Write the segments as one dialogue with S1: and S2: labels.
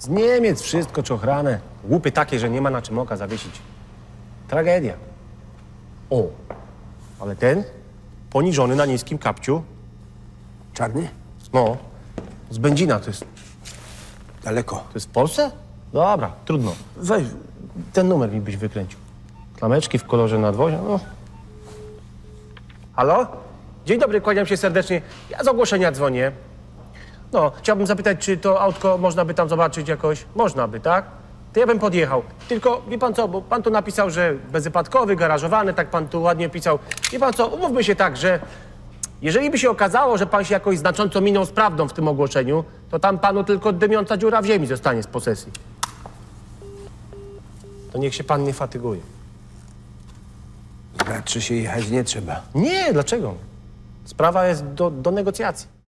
S1: Z Niemiec wszystko czochrane. Łupy takie, że nie ma na czym oka zawiesić. Tragedia. O, ale ten poniżony na niskim kapciu,
S2: Czarny?
S1: no, z Będzina, to jest,
S2: Daleko.
S1: to jest w Polsce? Dobra, trudno. Weź, ten numer mi byś wykręcił. Klameczki w kolorze nadwozia, no. Halo? Dzień dobry, kłaniam się serdecznie. Ja z ogłoszenia dzwonię. No, chciałbym zapytać, czy to autko można by tam zobaczyć jakoś? Można by, tak? To ja bym podjechał. Tylko, wie pan co, bo pan tu napisał, że bezwypadkowy, garażowany, tak pan tu ładnie pisał. Wie pan co, umówmy się tak, że jeżeli by się okazało, że pan się jakoś znacząco minął z prawdą w tym ogłoszeniu, to tam panu tylko dymiąca dziura w ziemi zostanie z posesji. To niech się pan nie fatyguje.
S2: Raczy się jechać nie trzeba.
S1: Nie, dlaczego? Sprawa jest do, do negocjacji.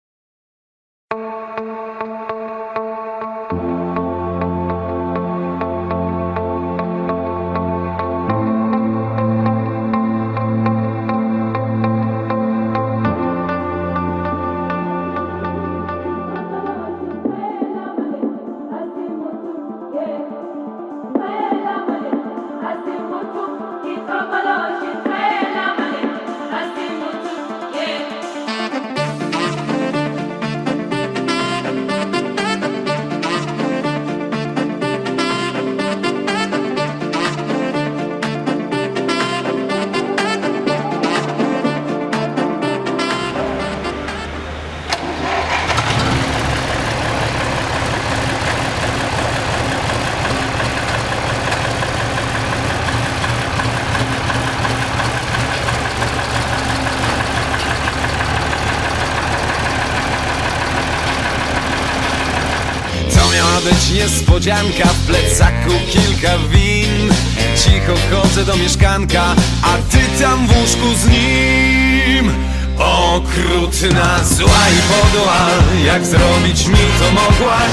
S3: Być niespodzianka. W plecaku kilka win. Cicho wchodzę do mieszkanka A ty tam w łóżku z nim. Okrutna, zła i podła. Jak zrobić mi to mogłaś?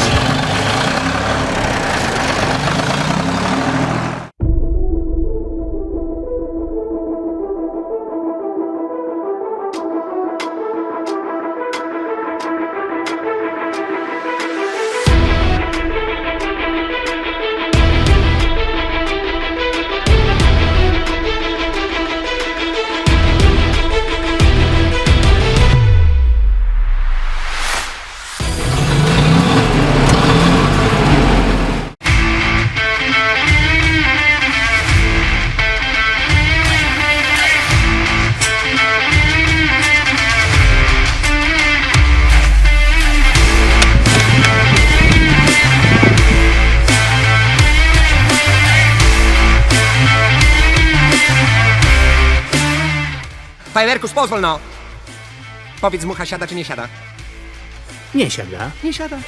S4: Fajerkus, pozwól no! Powiedz mucha siada czy nie siada.
S5: Nie siada.
S4: Nie siada.